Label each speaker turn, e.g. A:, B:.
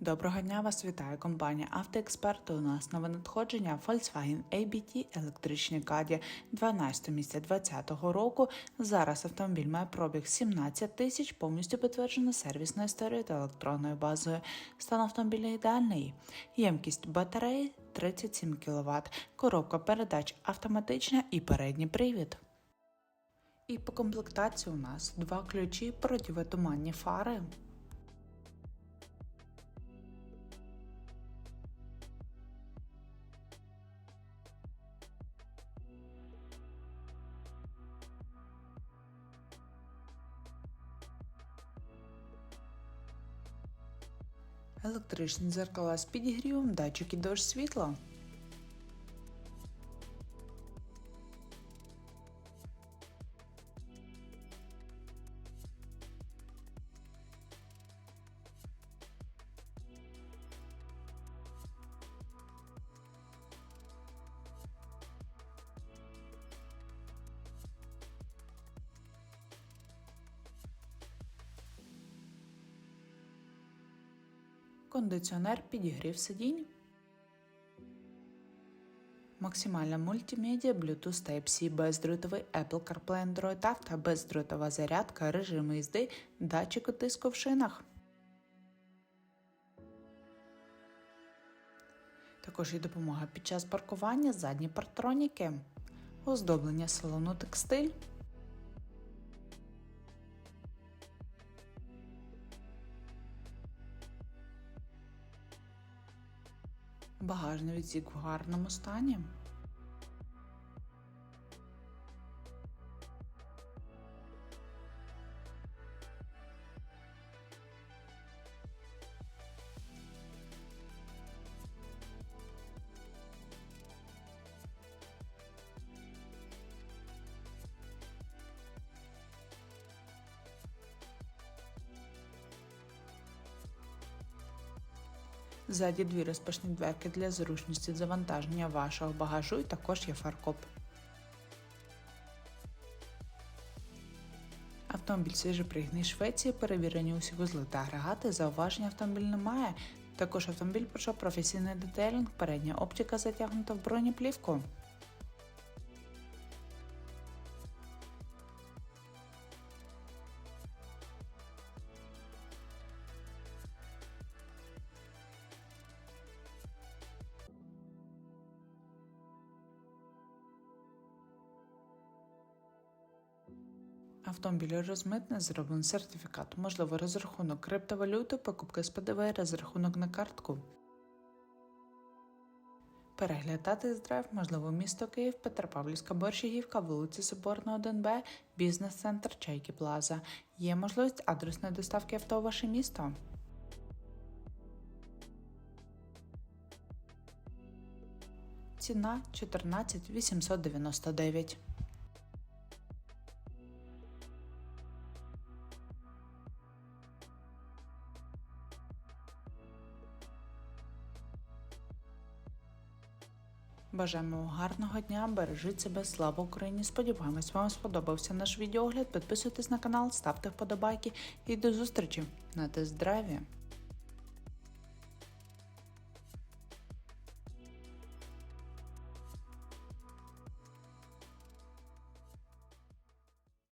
A: Доброго дня вас вітає компанія Автоексперт. У нас нове надходження Volkswagen ABT електричний Каді 12 місця 2020 року. Зараз автомобіль має пробіг 17 тисяч, повністю підтверджено сервісною історією та електронною базою. Стан автомобіля ідеальний. Ємкість батареї 37 кВт, коробка передач автоматична і передній привід. І по комплектації у нас два ключі, противотуманні фари. Електричні дзеркала з підігрівом, датчики дощ світла. Кондиціонер підігрів сидінь. Максимальна мультимедіа, Bluetooth Type-C, бездротовий Apple CarPlay Android Auto, бездротова зарядка, режими їзди, датчик тиску в шинах. Також є допомога під час паркування, задні партроніки, оздоблення салону текстиль. Багажний відсік в гарному стані. Ззаді дві розпашні дверки для зручності завантаження вашого багажу і також є фаркоп. Автомобіль свіжопригний Швеції, перевірені усі вузли та агрегати, зауважень автомобіль немає. Також автомобіль пройшов професійний детейлінг, передня оптика затягнута в бронеплівку. Автомобіль розмитне зроблений сертифікат, можливо розрахунок криптовалюти, покупки з ПДВ, розрахунок на картку. Переглядати драйв можливо місто Київ, Петропавлівська Борщагівка, вулиця Соборна, 1Б, бізнес-центр Чайки Плаза. Є можливість адресної доставки авто у ваше місто. Ціна 14 899. Бажаємо гарного дня, бережіть себе, слава Україні! Сподіваємось, вам сподобався наш відеогляд. Підписуйтесь на канал, ставте вподобайки і до зустрічі на тест-драйві!